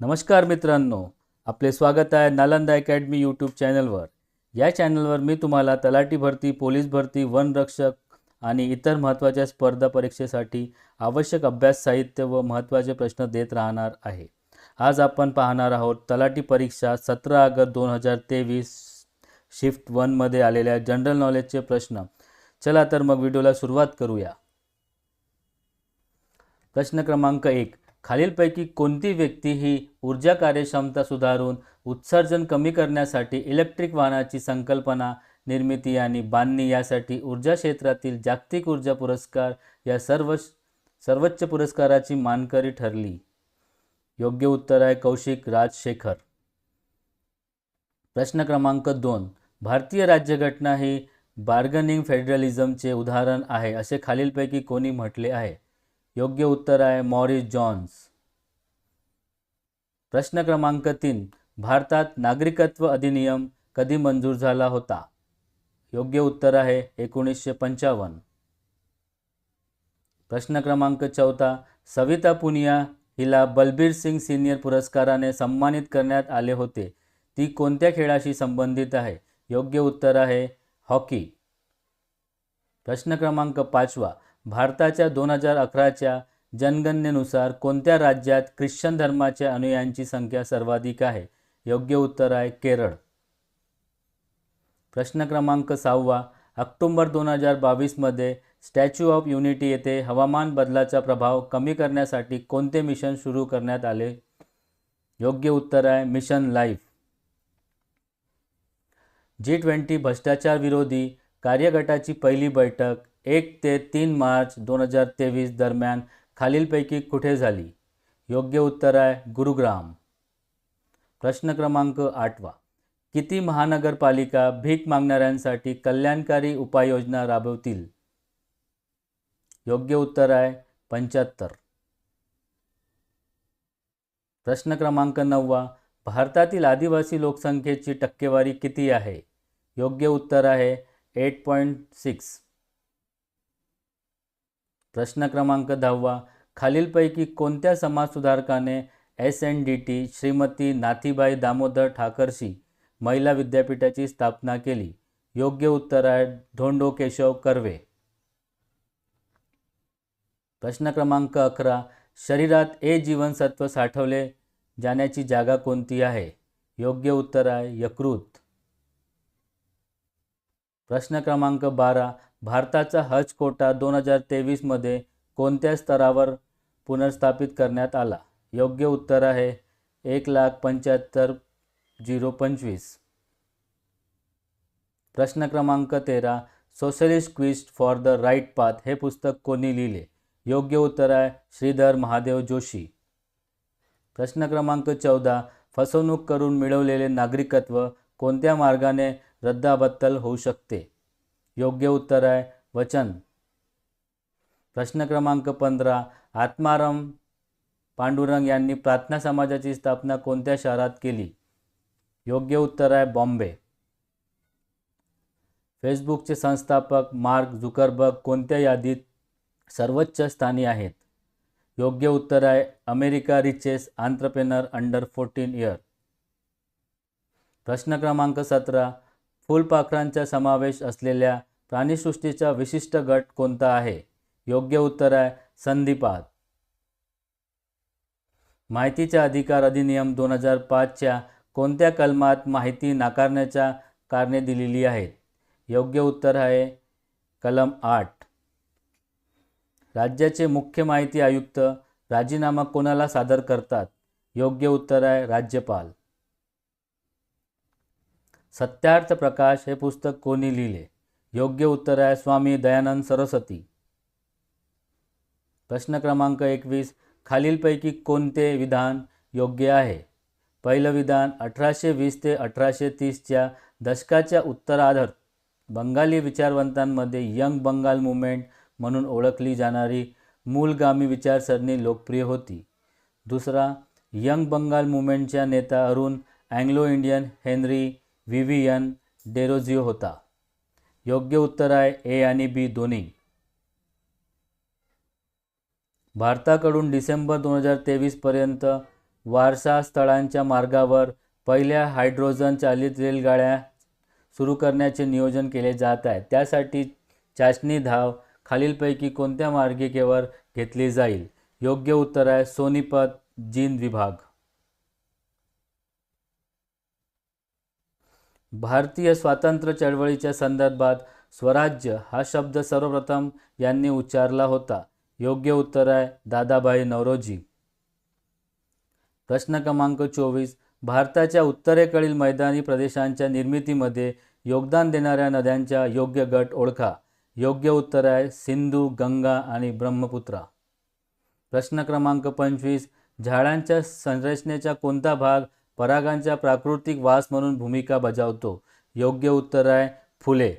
नमस्कार मित्रांनो आपले स्वागत आहे नालंदा अकॅडमी यूट्यूब चॅनलवर. या चॅनलवर मी तुम्हाला तलाठी भरती पोलीस भरती वनरक्षक आणि इतर महत्त्वाच्या स्पर्धा परीक्षेसाठी आवश्यक अभ्यास साहित्य व महत्त्वाचे प्रश्न देत राहणार आहे. आज आपण पाहणार आहोत तलाठी परीक्षा सतरा ऑगस्ट दोन हजार तेवीस शिफ्ट वनमध्ये आलेल्या जनरल नॉलेजचे प्रश्न. चला तर मग व्हिडिओला सुरुवात करूया. प्रश्न क्रमांक एक. खालीलपैकी कोणती व्यक्ती ही ऊर्जा कार्यक्षमता सुधारून उत्सर्जन कमी करण्यासाठी इलेक्ट्रिक वाहनाची संकल्पना निर्मिती आणि बांधणी यासाठी ऊर्जा क्षेत्रातील जागतिक ऊर्जा पुरस्कार या सर्व सर्वोच्च पुरस्काराची मानकरी ठरली. योग्य उत्तर आहे कौशिक राजशेखर. प्रश्न क्रमांक दोन. भारतीय राज्यघटना ही बार्गनिंग फेडरलिझमचे उदाहरण आहे असे खालीलपैकी कोणी म्हटले आहे. योग्य उत्तर आहे मॉरिस जॉन्स. प्रश्न क्रमांक तीन. भारतात नागरिकत्व अधिनियम कधी मंजूर झाला होता? योग्य उत्तर आहे एकोणीसशे पंचावन्न. प्रश्न क्रमांक चौथा. सविता पुनिया हिला बलबीर सिंग सिनियर पुरस्काराने सन्मानित करण्यात आले होते. ती कोणत्या खेळाशी संबंधित आहे? योग्य उत्तर आहे हॉकी. प्रश्न क्रमांक पाचवा. भारताच्या दोन हजार अकराच्या जनगणनेनुसार कोणत्या राज्यात ख्रिश्चन धर्माच्या अनुयायांची संख्या सर्वाधिक आहे? योग्य उत्तर आहे केरळ. प्रश्न क्रमांक सहावा. ऑक्टोंबर दोन हजार बावीसमध्ये स्टॅच्यू ऑफ युनिटी येथे हवामान बदलाचा प्रभाव कमी करण्यासाठी कोणते मिशन सुरू करण्यात आले? योग्य उत्तर आहे मिशन लाईफ. जी ट्वेंटी भ्रष्टाचार विरोधी कार्यगटाची पहिली बैठक एक ते तीन मार्च दोन हजार तेवीस दरम्यान खालीलपैकी कुठे झाली? योग्य उत्तर आहे गुरुग्राम. प्रश्न क्रमांक आठवा. किती महानगरपालिका भीक मागणाऱ्यांसाठी कल्याणकारी उपाययोजना राबवतील? योग्य उत्तर आहे पंच्याहत्तर. प्रश्न क्रमांक नववा. भारतातील आदिवासी लोकसंख्येची टक्केवारी किती आहे? योग्य उत्तर आहे एट पॉईंट सिक्स. प्रश्न क्रमांक दहावा. खालीलपैकी कोणत्या समाजसुधारकाने S N D T Shrimati Nathibai Damodar Thackersey महिला विद्यापीठाची स्थापना केली? योग्य उत्तर आहे धोंडो केशव कर्वे. प्रश्न क्रमांक अकरा. शरीरात ए जीवनसत्व साठवले जाण्याची जागा कोणती आहे? योग्य उत्तर आहे यकृत. प्रश्न क्रमांक बारा भारताचा हज कोटा दोन हजार तेवीसमध्ये कोणत्या स्तरावर पुनर्स्थापित करण्यात आला? योग्य उत्तर आहे एक लाख पंच्याहत्तर झिरो पंचवीस. प्रश्न क्रमांक तेरा socialist quest for the right path हे पुस्तक कोणी लिहिले? योग्य उत्तर आहे श्रीधर महादेव जोशी. प्रश्न क्रमांक चौदा फसवणूक करून मिळवलेले नागरिकत्व कोणत्या मार्गाने रद्दाबत्तल होऊ शकते. योग्य उत्तर आहे वचन. प्रश्न क्रमांक पंधरा आत्माराम पांडुरंग यांनी प्रार्थना समाजाची स्थापना कोणत्या शहरात केली? योग्य उत्तर आहे बॉम्बे. फेसबुकचे संस्थापक मार्क झुकरबर्ग कोणत्या यादीत सर्वोच्च स्थानी आहेत? योग्य उत्तर आहे America riches entrepreneur under fourteen year प्रश्न क्रमांक सतरा फुलपाखरांचा समावेश असलेल्या प्राणीसृष्टीचा विशिष्ट गट कोणता आहे? योग्य उत्तर आहे संधिपात माहितीचा अधिकार अधिनियम दोन हजार पाचच्या कोणत्या कलमात माहिती नाकारण्याच्या कारणे दिलेली आहेत? योग्य उत्तर आहे कलम आठ. राज्याचे मुख्य माहिती आयुक्त राजीनामा कोणाला सादर करतात? योग्य उत्तर आहे राज्यपाल. सत्यार्थ प्रकाश हे पुस्तक कोणी लिहिले? योग्य उत्तर आहे स्वामी दयानंद सरस्वती. प्रश्न क्रमांक एकवीस खालीलपैकी कोणते विधान योग्य आहे? पहिलं विधान अठराशे वीस ते अठराशे तीसच्या दशकाच्या उत्तराधार बंगाली विचारवंतांमध्ये यंग बंगाल मुवमेंट म्हणून ओळखली जाणारी मूलगामी विचारसरणी लोकप्रिय होती. दुसरा यंग बंगाल मुवमेंटच्या नेता Arun Anglo Indian Henry Vivian Derozio होता. योग्य उत्तर आहे ए आणि बी दोन्ही. भारताकडून डिसेंबर दोन हजार तेवीसपर्यंत वारसा स्थळांच्या मार्गावर पहिल्या हायड्रोजन चालित रेलगाड्या सुरू करण्याचे नियोजन केले जात आहे. त्यासाठी चाचणी धाव खालीलपैकी कोणत्या मार्गिकेवर घेतली जाईल? योग्य उत्तर आहे सोनीपत जीन विभाग. भारतीय स्वातंत्र्य चळवळीच्या संदर्भात स्वराज्य हा शब्द सर्वप्रथम यांनी उच्चारला होता. योग्य उत्तर आहे दादाभाई नवरोजी प्रश्न क्रमांक चोवीस. भारताच्या उत्तरेकडील मैदानी प्रदेशांच्या निर्मितीमध्ये योगदान देणाऱ्या नद्यांच्या योग्य गट ओळखा. योग्य उत्तर आहे सिंधू गंगा आणि ब्रह्मपुत्रा. प्रश्न क्रमांक पंचवीस. झाडांच्या संरचनेचा कोणता भाग परागांच्या प्राकृतिक वास म्हणून भूमिका बजावतो. योग्य उत्तर आहे फुले.